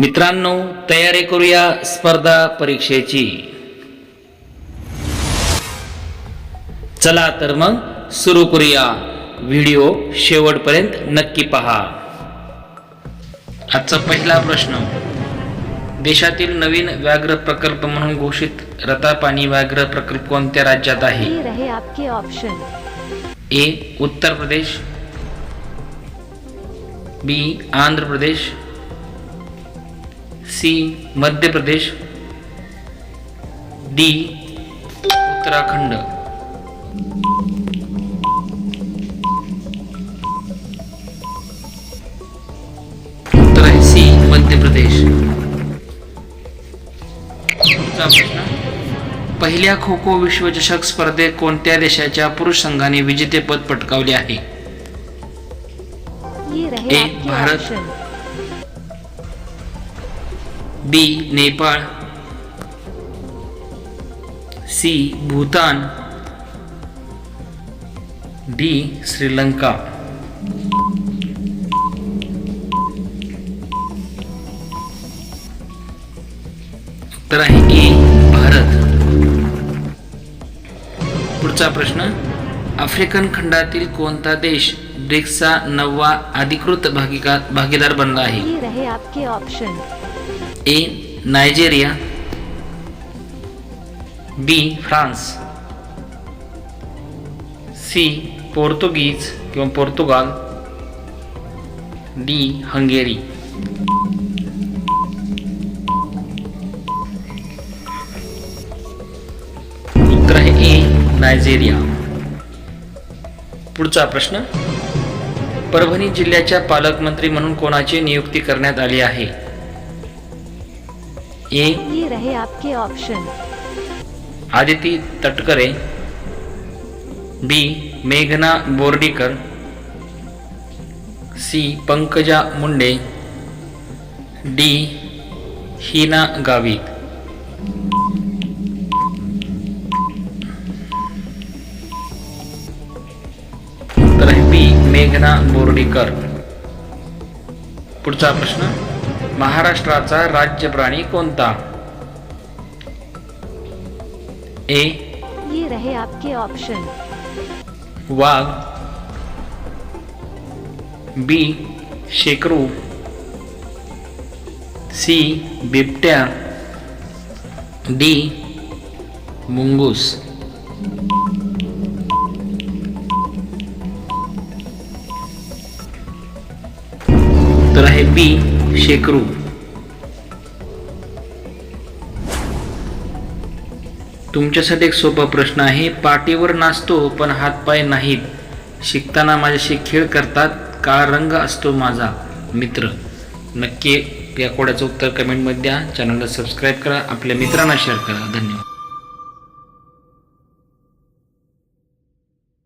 मित्रांनो तयारी करूया स्पर्धा परीक्षेची. चला तर मग सुरू करूया. व्हिडिओ शेवटपर्यंत नक्की पहा. आजचा पहिला प्रश्न. देशातील नवीन व्याघ्र प्रकल्प म्हणून घोषित रतापानी व्याघ्र प्रकल्प कोणत्या राज्यात आहे? आपके ऑप्शन ए उत्तर प्रदेश. बी आंध्र प्रदेश. C Madhya Pradesh D Uttarakhand. उत्तर आहे सी मध्य प्रदेश. पुढचा प्रश्न. पहिल्या खो खो विश्वचषक स्पर्धेत कोणत्या देशाच्या पुरुष संघाने विजेतेपद पटकावले आहे? A, Bharat. B Nepal. C Bhutan. D Sri Lanka. तर आहे ए भारत. पुढचा प्रश्न आफ्रिकन खंडातील कोणता देश ब्रिक्सचा नववा अधिकृत भागीदार बनला आहे? आपके option A Nigeria. B France. C Portuguese किंवा पोर्तुगाल. D Hungary. उत्तर आहे ए नायजेरिया. पुढचा प्रश्न. परभणी जिल्ह्याच्या पालकमंत्री म्हणून कोणाची नियुक्ती करण्यात आली आहे? ए ये रहे आपके ऑप्शन आदिती तटकरे बी मेघना बोर्डीकर सी पंकजा मुंडे डी हिना गावित. तर बी मेघना बोर्डीकर. पुढचा प्रश्न. महाराष्ट्राचा राज्य प्राणी कोणता? ए. ये रहे आपके ऑप्शन वाघ. बी. शेकरू. सी. बिबट्या. डी. मुंगूस. तर आहे बी. शेकरू. तुमच्यासाठी एक सोपा प्रश्न आहे. पाठीवर नाचतो पण हातपाय नाहीत. शिकताना माझ्याशी खेळ करतात काळा रंग असतो माझा? मित्र. नक्की या कोड्याचं उत्तर कमेंटमध्ये द्या. चॅनलला सबस्क्राईब करा. आपल्या मित्रांना शेअर करा. धन्यवाद.